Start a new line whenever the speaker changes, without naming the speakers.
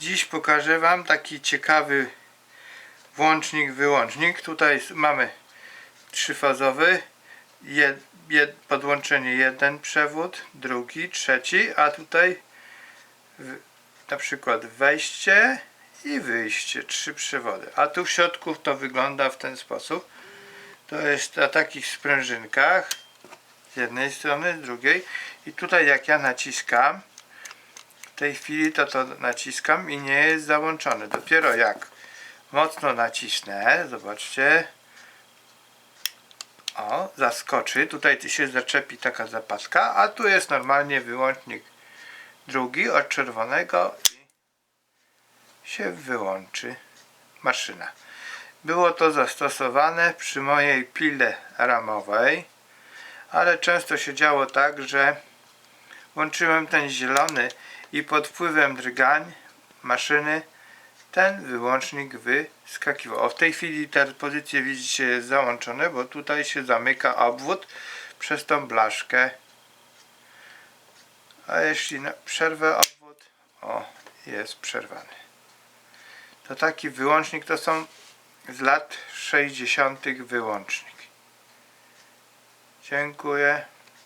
Dziś pokażę Wam taki ciekawy włącznik, wyłącznik. Tutaj mamy trzyfazowy, jed, jed, podłączenie jeden przewód, drugi, trzeci, a tutaj w, na przykład wejście i wyjście, trzy przewody. A tu w środku to wygląda w ten sposób. To jest na takich sprężynkach z jednej strony, z drugiej i tutaj jak ja naciskam tej chwili to to naciskam i nie jest załączony. Dopiero jak mocno nacisnę, zobaczcie, o, zaskoczy, tutaj się zaczepi taka zapaska, a tu jest normalnie wyłącznik drugi od czerwonego i się wyłączy maszyna. Było to zastosowane przy mojej pile ramowej, ale często się działo tak, że włączyłem ten zielony i pod wpływem drgań maszyny ten wyłącznik wyskakiwał. O, w tej chwili te pozycje widzicie jest załączone, bo tutaj się zamyka obwód przez tą blaszkę. A jeśli przerwę obwód, o, jest przerwany. To taki wyłącznik to są z lat 60. wyłącznik. Dziękuję.